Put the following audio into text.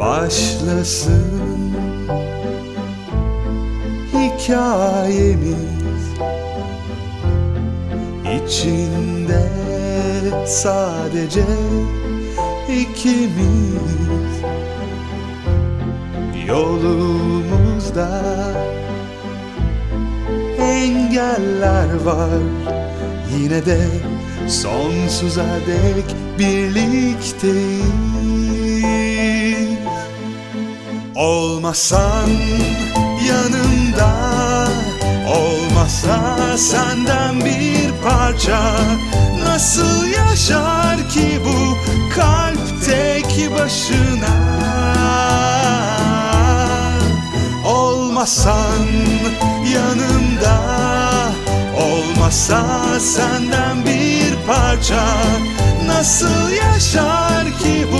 yaşasın hikayemiz içinde sadece ikimiz. Yolumuzda engeller var. Yine de sonsuza dek birlikteyiz Olmasan yanımda Olmasa senden bir parça. Nasıl yaşar ki bu kalp tek başına? Olmasan yanımda Olmasa senden bir parça. Nasıl yaşar ki bu